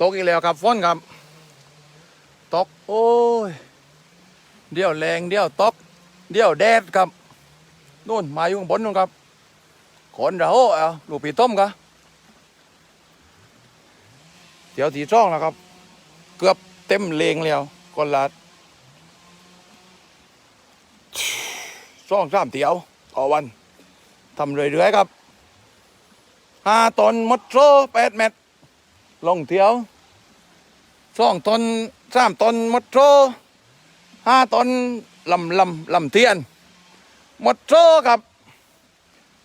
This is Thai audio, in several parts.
ตกอีกแล้วครับฝนครับ ตก โอ้ย เดี๋ยวแรงเดี๋ยวตก เดี๋ยวแดดครับนู่นมาอยู่ข้างบนนู่นครับขนเราเอาลูกปีต้มครับเดี๋ยวตีช่องแล้วครับ เกือบเต็มเลงแล้วก็ลาดช่องสามเตียวต่อวันทำเรื่อยๆครับห้าตนมดโซแปดเม็ดลงเที่ยว สองตนสามตนมดโซห้าตนลำลำลำเทียนมดโซครับ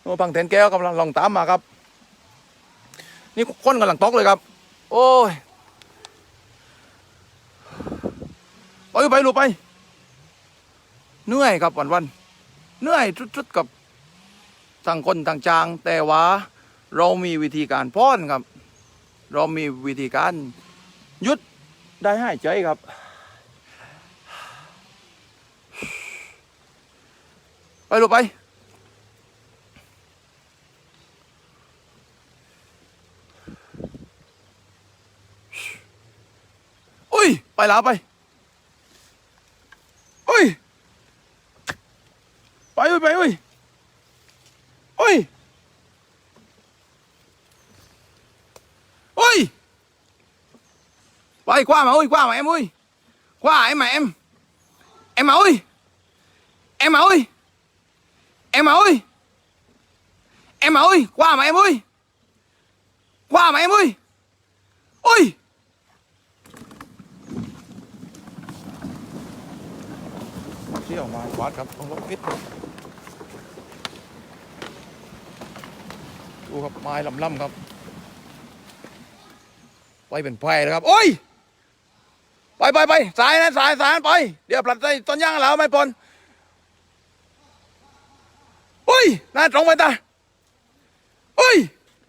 โอ้พังเทนแก้วกำลังลองตามมาครับ นี่คนกำลังตกเลยครับ โอ้ยไปไปลูกไปเหนื่อยครับวันวันเหนื่อยชุดๆกับต่างคนต่างจาง แต่ว่าเรามีวิธีการป้อนครับ เรามีวิธีการยุด ได้ให้ใจครับ ไปลูกไป อุ้ย ไปแล้วไป อุ้ย ไปอุ้ยไปอุ้ยอุ้ย ไปqua mà ơi qua mà em ơi qua em mà em em mà ơi em mà ơi em mà ơi em mà ơi qua mà em ơi qua mà em ơi ôi เที่ยวมาวัดครับต้องลบพิษดูครับไม้ลำๆครับ ไปเป็นไผ่เลยครับ โอ้ย ไปไปไปสายนะสายสายไป เดี๋ยวปลัดใจต้นย่างแล้วไม่ปนโอ้ยน่าตรงไปตาโอ้ย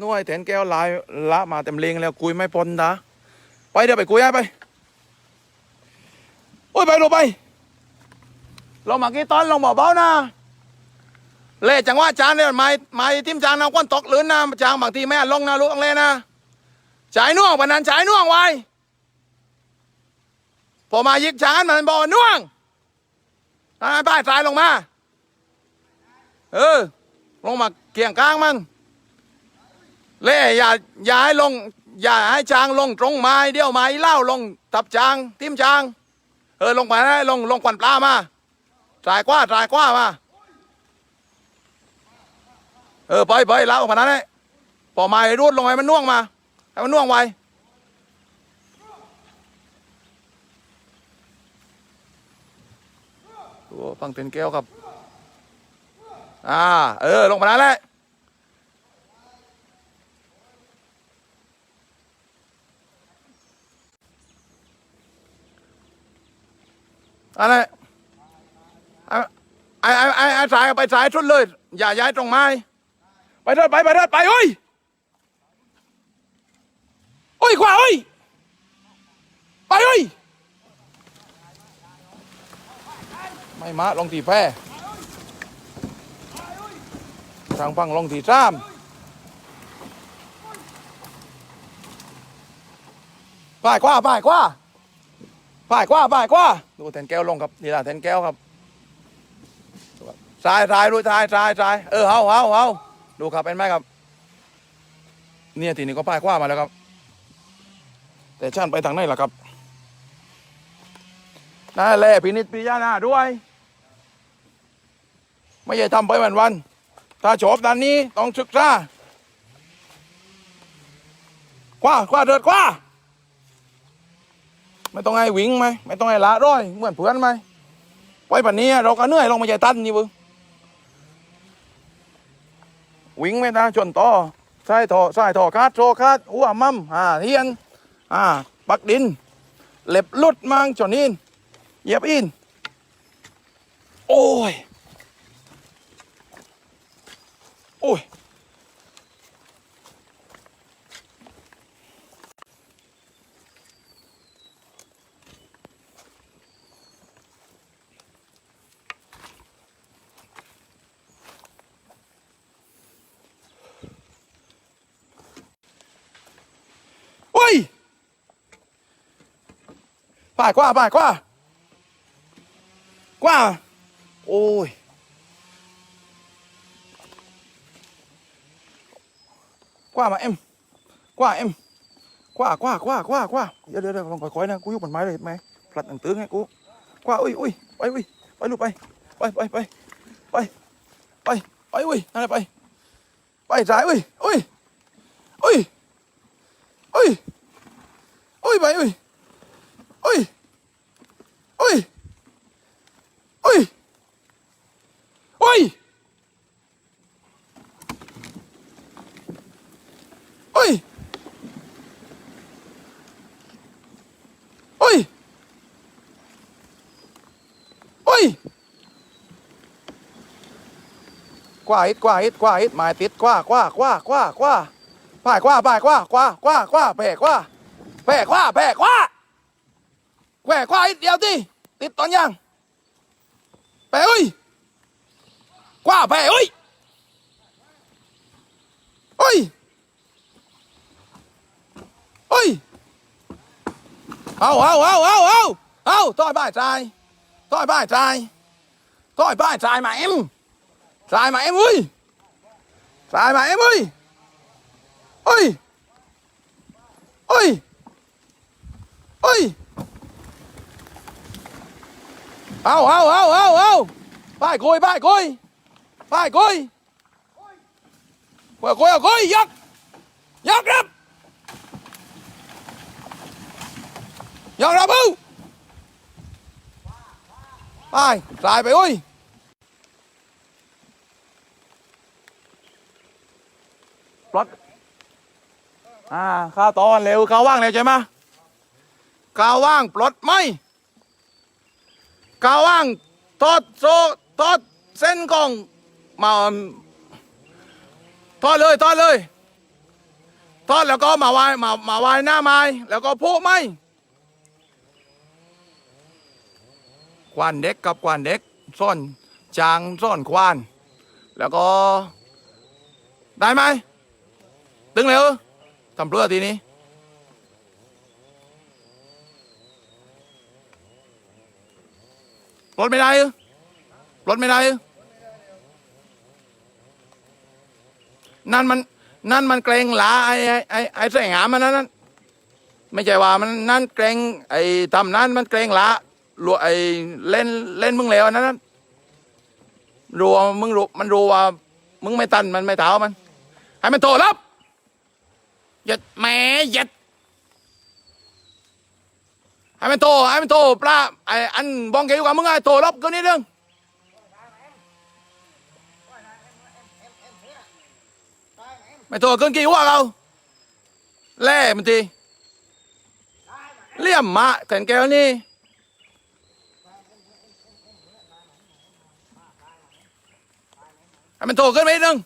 น่วยแทนแก้วลายละมาเต็มเลงแล้วกุยไม่ปนตาไปเดี๋ยวไปกุยให้ไปโอ้ยไปลงไปลงมากี่ตอนลงเบาๆนะเล่จังว่าจานเนี่ยไม้ไม้ทิมจางนเอาก้นตกลื่นนะจางบางทีไม่ลงนะลูกอังเลนะจ่ายน่วงปนนั้นจ่ายน่วงไว้ พอมายิกจานมันบอกว่าน่วงอ่าป้ายสายลงมา เออ ลงมาเกี่ยงกลางมันเล่อย่าอย่าให้ลง อย่าให้จางลงตรงไม้เดี๋ยวไม้เล่าลงทับจาง ทิมจาง เออลงไปนะลงลงควันปลามาสายกว่าสายกว่ามา เออไปไปแล้วออกมานั้นเลยพอไม้รูดลงไปมันน่วงมาให้มันน่วงไว โอ้ฟังเต็นแก้วครับ อ่า เออ ลงมานั้นแหละอะไรไอ้ไอ้ไอ้ไอ้สายไปสายชุดเลย อย่าย้ายตรงไม้ ไปเถิดไปไปเถิดไปโอ้ยโอ้ยขวาโอ้ยไปโอ้ย ไม่มาลงตีแพ้ทางฟังลงตีซ้ำป้ายกว่าป้ายกว่าป้ายกว่าป้ายกว่าดูแทนแก้วลงครับนี่ละแทนแก้วครับทรายทรายดูทรายทรายทรายเออเฮาเฮาเฮาดูครับเป็นไหมครับ เนี่ยทีนี้ก็ป้ายคว้ามาแล้วครับ แต่ช่านไปทางไหนล่ะครับนั่นแหละพินิจพิจารณาด้วย ไม่ใช่ทำไปวันวันถ้าชอบด้านนี้ต้องศึกษาคว้าคว้าเดิดคว้าไม่ต้องให้วิ่งไหมไม่ต้องให้ละร้อยเหมือนเพื่อนไหมไว้ปันนี้เราก็เหนื่อยลงมาใจตันนี่บึงวิ่งไม่ได้ชนต่อใส่ท่อใส่ท่อคาดโซคาดหัวมั่มอ่าเฮียนอ่าปักดิน เล็บลุดมังจนอินเหยียบอิน โอ้ย โอ้ยโอ้ยป้า ยกว่าป้ายกว่ากว่าโอ้ยกว่ามาเอ็มกว่าเอ็มกว่ากว่ากว่ากว่ากว่าเดี๋ยวเดี๋ยวเดี๋ยวลอ งค่อยๆนะกูอยุบมันไม้เลยเห็นไหมพลัดหนังตื้อไงกูกว่าอุ้ยอุ้ยไปอุ้ยไปลูกไปไปไปไปไปไปไปอุ้ยนั่นแหละไปไปสายอุ้ยอุ้ยอุ้ยอุ้ยอุ้ยไปอุ้ ยอุ้ยอุ้ยอุ้ยอุ้ยเฮ้ยเฮ้ยเฮ้ยกว่าอิดกว่าอิดกว่าอิดหมายติดกว่ากว่ากว่ากว่ากว่าป่ายกว่าป่ายกว่ากว่ากว่ากว่าแปะกว่าแปะกว่าแปะกว่าแปะกว่าอิดเดียวดิติดตอนยังแปะเอ้ยกว่าแปะเอ้ยเฮ้ยเฮ้ยเอาเอาเอาเอาเอาเอาต้อยบ้ายใจต้อยบ้ายใจต้อยบ้ายใจมาเอ็มใจมาเอ็มเฮ้ยใจมาเอ็มเฮ้ยเฮ้ยเฮ้ยเฮ้ยเอาเอาเอาเอาเอาป้ายกุยป้ายกุยป้ายกุยกุยกุยกุยยักยักรับยอมรับเอ้าไปสายไปอุ้ยปลดอ่าข้าวตอนเร็วข้าวว่างเร็วใช่ไหมข้าวว่างปลดไหมข้าวว่างทอดโซทอดเส้นกล่องมาทอดเลยทอดเลยทอดแล้วก็มาวายมามาวายหน้าไม้แล้วก็พูไหม ควานเด็กกับควานเด็กซ่อนจางซ่อนควาน แล้วก็ ได้ไหมตึงเร็วทำเพื่อทีนี้รถไม่ได้เหรอรถไม่ได้เหรอนั่นมัน นั่นมันเกรงหลาไอ้ไอ้ไอ้ไอ้แสงหามมันนั่นไม่ใช่ว่ามันนั่นเกรงไอ้ทำนั่นมันเกรงหลา รัวไอ้เล่นเล่นมึงแล้วนั้นรัวมึงรู้มันรู้ว่ามึงไม่ตันมันไม่เท้ามัน ให้มันโตรับหยัดแหม่หยัดให้มันโตให้มันโตปลาไออันบองเกี่ยวกับมึงไอโตรับก็นิดนึงไม่โตเกินกี่หัวเราแล่มันทีเลี่ยมมาแขนแก้วนี่ ให้มันโตขึ้นไปนิดนึง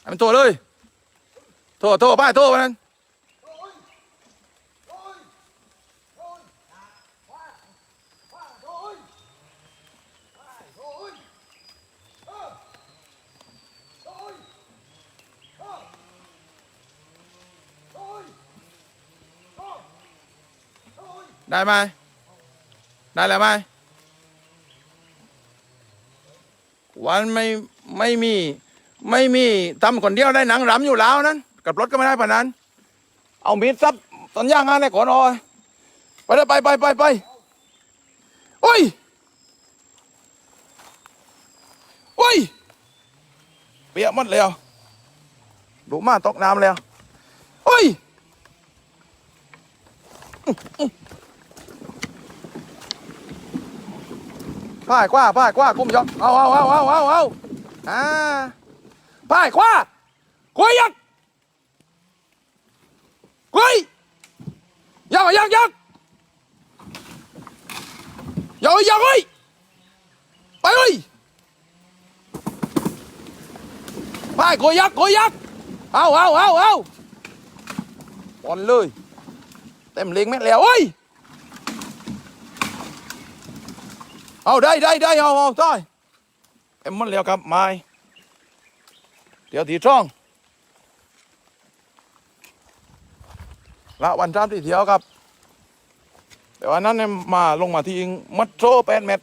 ให้มันโตเลย โตโตไปโตไปนั่น ได้ไหม ได้แล้วไหมวันไม่ไม่มีไม่มีทำคนเดียวได้หนังรำอยู่แล้วนั้น กับรถก็ไม่ได้ปะนั้น เอามีดซับตอนย่างงานเลยก่อนอ่อไปเลยไปไปไปไปโอ้ยโอ้ยเปียกหมดแล้วดูมาตกน้ำแล้วโอ้ย พ่ายกว่าพ่ายกว่ากุ้มยกเอาเอาเอาเอาเอาเอาอ่าพ่ายกว่ากุยยักกุยยักยักยักยักยักเฮ้ยไปเฮ้ยพ่ายกุยยักกุยยักเอาเอาเอาเอาบอลเลยเต็มเล็งแม่แล้วเฮ้ย เอาได้ได้ได้เอาเอาได้เต็มมันแล้วครับไม้เดี๋ยวทีช่องละวันจามที่เที่ยวครับ แต่วันนั้นเนี่ยมาลงมาที่ยิงมัดโซ่แปดเม็ด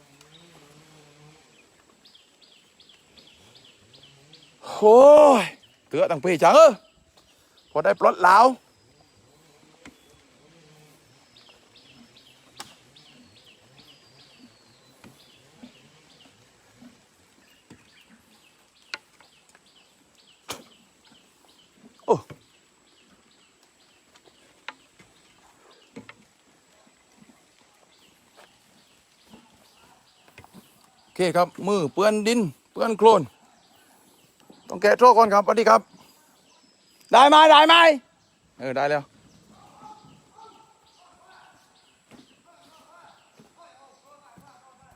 โอ้ยเตือตั้งปีจังเออพอได้ปลดแล้ว เคครับ มือเปื้อนดิน เปื้อนโคลน ต้องแกะโชคก่อนครับสวัสดีครับ ได้ไหมได้ไหมเออ ได้แล้ว